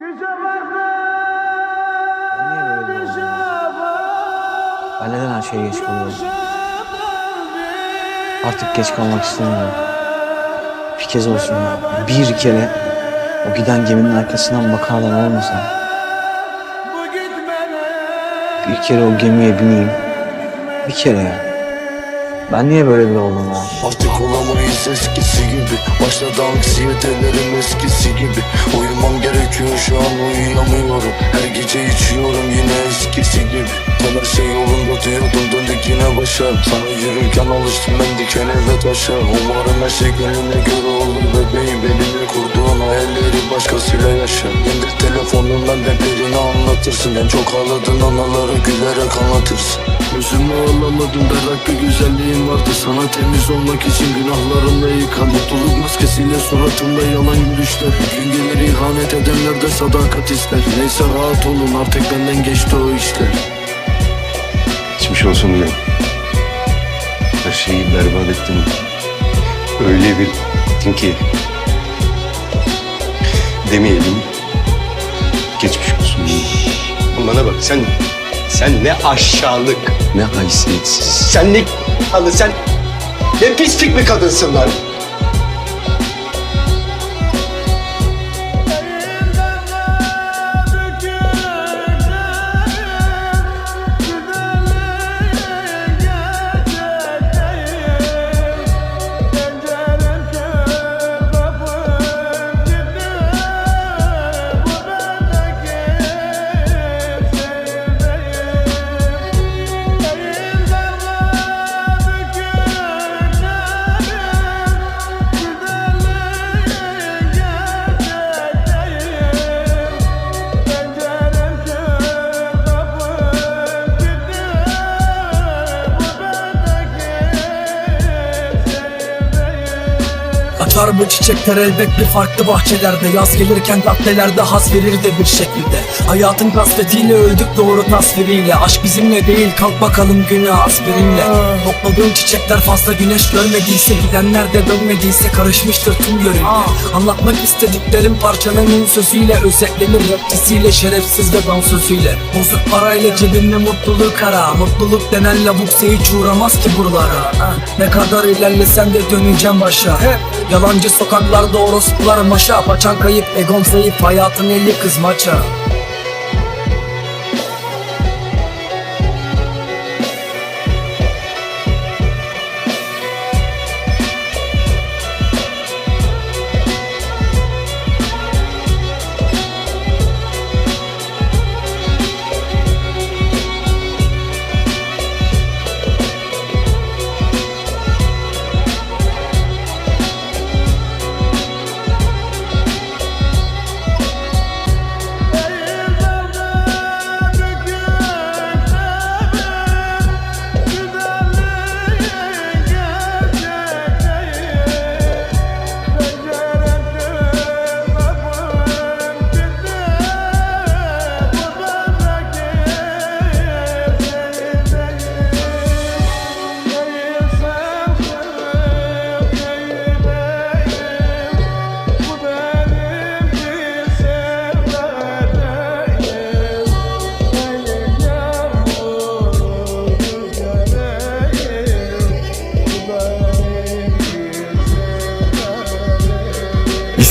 Ben niye böyle? Ben neden her şeye geç kalıyorum? Artık geç kalmak istemiyorum. Bir kez olsun ya. Bir kere o giden geminin arkasından bakarlar olmasa. Bir kere o gemiye bineyim. Bir kere ya. Ben niye böyle bir oldum ya? Artık olamayız eskisi gibi. Başladı anksiyetelerim eskisi gibi. Uyumam gerekiyor şu an uyuyamıyorum. Her gece içiyorum yine eskisi gibi. Tam her şey yolunda diyordum döndük yine başa. Sana yürürken alıştım ben dikene ve taşa. Umarım her şey gönlüne göre olur bebeğim. Benimle kurduğun hayalleri başkasıyla yaşa. İndir telefonundan dertlerini anlatırsın. En çok ağladın anıları gülerek anlatırsın. Gözümü alamadım berrak bir güzelliğin vardı. Sana temiz olmak için günahlarımla yıkan Mutluluk maskesiyle suratımda yalan gülüşler. Gün gelir ihanet edenler de sadakat ister. Neyse rahat olun artık benden geçti o işler. Geçmiş olsun diyorum. Her şeyi berbat ettin. Öyle bir ettin ki. Demeyelim. Geçmiş olsun. Bana bak sen, sen ne aşağılık, ne haysiyetsiz. Sen ne halı, sen ne pislik bir kadınsın lan. Açar bu çiçekler? Elbet bir farklı bahçelerde. Yaz gelirken caddelerde haz verir de bir şekilde. Hayatın kasvetiyle öldük doğru tasviriyle. Aşk bizimle değil kalk bakalım günah aspirinle. Topladığım çiçekler fazla güneş görmediyse Gidenler de dönmediyse karışmıştır tüm yörünge. Anlatmak istediklerim parçanın sözüyle Özetlenir rapçisiyle şerefsiz ve dansözüyle Bozuk parayla cebinde mutluluk ara. Mutluluk denen lavukse hiç uğramaz ki buralara. Ne kadar ilerlesen de döneceğim başa. Hep Yalancı sokaklarda orospular maşa Paçan kayıp egon zayıf hayatın eli kız maça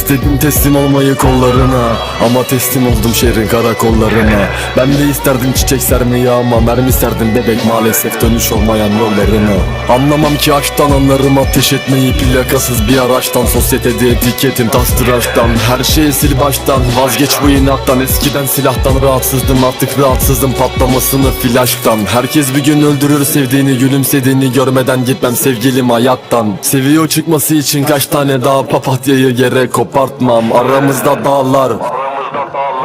İstedim teslim olmayı kollarına. Ama teslim oldum şehrin karakollarına. Ben de isterdim çiçek sermeyi ama Mermi serdim bebek maalesef dönüş olmayan yollarını Anlamam ki aşktan anlarım ateş etmeyi Plakasız bir araçtan Sosyetede etiketim tas tıraştan. Her şeyi sil baştan Vazgeç bu inattan. Eskiden silahtan rahatsızdım artık rahatsızım Patlamasını flaştan Herkes bir gün öldürür sevdiğini Gülümsediğini görmeden gitmem sevgilim hayattan. Seviyor çıkması için kaç tane daha papatyayı yere kopartmam Aramızda dağlar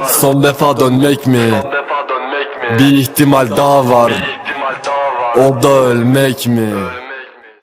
Son defa dönmek mi? Bir ihtimal daha var O da ölmek mi?